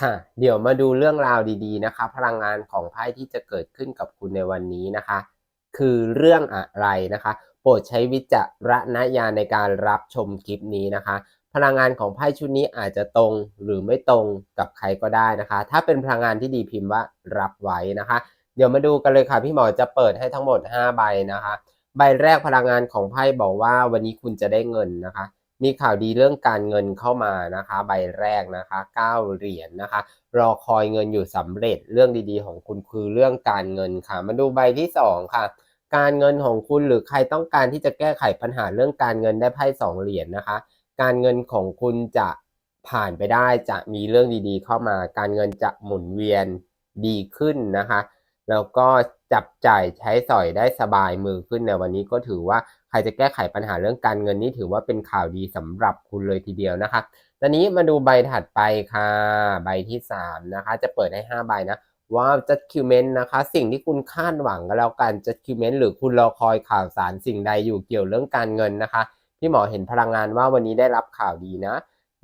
ค่ะ เดี๋ยวมาดูเรื่องราวดีๆนะคะ พลังงานของไพ่ที่จะเกิดขึ้นกับคุณในวันนี้นะคะ คือเรื่องอะไรนะคะ โปรดใช้วิจารณญาณในการรับชมคลิปนี้นะคะ พลังงานของไพ่ชุดนี้อาจจะตรงหรือไม่ตรงกับใครก็ได้นะคะ ถ้าเป็นพลังงานที่ดีพิมพ์ว่ารับไว้นะคะ เดี๋ยวมาดูกันเลยค่ะ พี่หมอจะเปิดให้ทั้งหมด 5 ใบนะคะ ใบแรกพลังงานของไพ่บอกว่าวันนี้คุณจะได้เงินนะคะ มีข่าวดีเรื่องการเงินเข้ามานะคะ ใบแรกนะคะ9เหรียญนะคะ รอคอยเงินอยู่สำเร็จเรื่องดีๆ ของคุณคือเรื่องการเงินค่ะ มาดูใบที่สองค่ะ การเงินของคุณหรือใครต้องการที่จะแก้ไขปัญหาเรื่องการเงินได้ไพ่สองเหรียญนะคะ การเงินของคุณจะผ่านไปได้จะมีเรื่องดีๆ เข้ามา การเงินจะหมุนเวียนดีขึ้นนะคะ แล้วก็จับจ่ายใช้สอยได้สบายมือขึ้นในวันนี้ก็ถือว่า ใครจะแก้ไขปัญหาเรื่องการเงินนี่ถือว่าเป็นข่าวดีสำหรับคุณเลยทีเดียวนะคะตอนนี้มาดูใบถัดไปค่ะ ใบที่3นะคะ จะเปิดให้5ใบนะว้าว judgment นะคะ สิ่งที่คุณคาดหวังก็แล้วกัน judgment หรือคุณรอคอยข่าวสารสิ่งใดอยู่เกี่ยวเรื่องการเงินนะคะพี่หมอเห็นพลังงานว่าวันนี้ได้รับข่าวดีนะ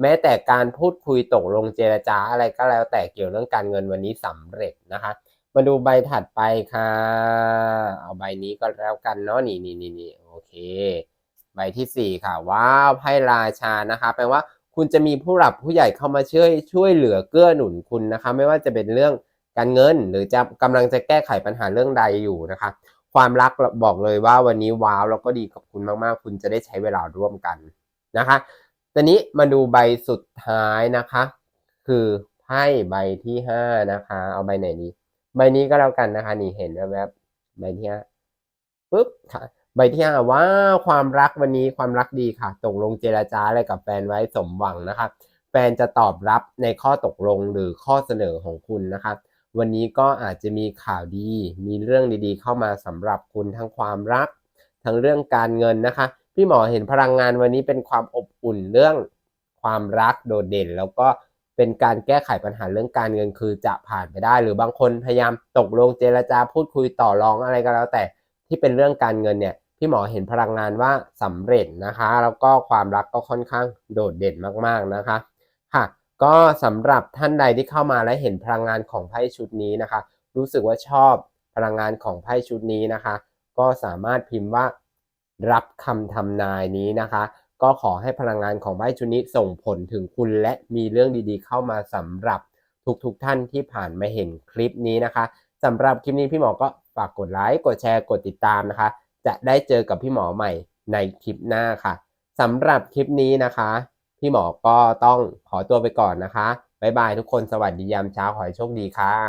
แม้แต่การพูดคุยตกลงเจรจาอะไรก็แล้วแต่เกี่ยวเรื่องการเงินวันนี้สำเร็จนะคะ มาดูใบถัดไปค่ะ เอาใบนี้ก็แล้วกันเนาะนี่นี่นี่นี่โอเค ใบที่สี่ค่ะว้าวไพ่ราชานะคะแปลว่าคุณจะมีผู้หลักผู้ใหญ่เข้ามาช่วยช่วยเหลือเกื้อหนุนคุณนะคะ ไม่ว่าจะเป็นเรื่องการเงิน หรือจะกำลังจะแก้ไขปัญหาเรื่องใดอยู่นะคะ ความรักบอกเลยว่าวันนี้ว้าวแล้วก็ดีกับคุณมากๆ คุณจะได้ใช้เวลาร่วมกันนะคะตอนนี้มาดูใบสุดท้ายนะคะ คือไพ่ใบที่ห้านะคะ เอาใบไหนดี ใบนี้ก็แล้วกันนะคะนี่เห็นแวบใบที่ห้าปุ๊บค่ะ ใบที่ห้าว้าความรักวันนี้ความรักดีค่ะ ตกลงเจราจาอะไรกับแฟนไว้สมหวังนะคะแฟนจะตอบรับในข้อตกลงหรือข้อเสนอของคุณนะคะวันนี้ก็อาจจะมีข่าวดี มีเรื่องดีๆ เข้ามาสำหรับคุณทั้งความรัก ทั้งเรื่องการเงินนะคะ พี่หมอเห็นพลังงานวันนี้เป็นความอบอุ่นเรื่องความรักโดดเด่น แล้วก็ เป็นการแก้ไขปัญหาเรื่องการเงินคือจะผ่านไปได้ หรือบางคนพยายามตกลงเจรจาพูดคุยต่อรองอะไรก็แล้ว แต่ที่เป็นเรื่องการเงินเนี่ยพี่หมอเห็นพลังงานว่าสำเร็จนะคะ แล้วก็ความรักก็ค่อนข้างโดดเด่นมากๆนะคะค่ะก็สำหรับท่านใดที่เข้ามาและเห็นพลังงานของไพ่ชุดนี้นะคะ รู้สึกว่าชอบพลังงานของไพ่ชุดนี้นะคะ ก็สามารถพิมพ์ว่ารับคำทำนายนี้นะคะ ก็ขอให้พลังงานของไพ่ชุดนี้ส่งผลถึงคุณและมีเรื่องดีๆ เข้ามาสำหรับทุกๆทท่านที่ผ่านมาเห็นคลิปนี้นะคะสำหรับคลิปนี้พี่หมอก็ฝากกดไลค์กดแชร์กดติดตามนะคะ จะได้เจอกับพี่หมอใหม่ในคลิปหน้าค่ะสำหรับคลิปนี้นะคะ พี่หมอก็ต้องขอตัวไปก่อนนะคะบ๊ายบายทุกคนสวัสดียามเช้าขอให้โชคดีค่ะ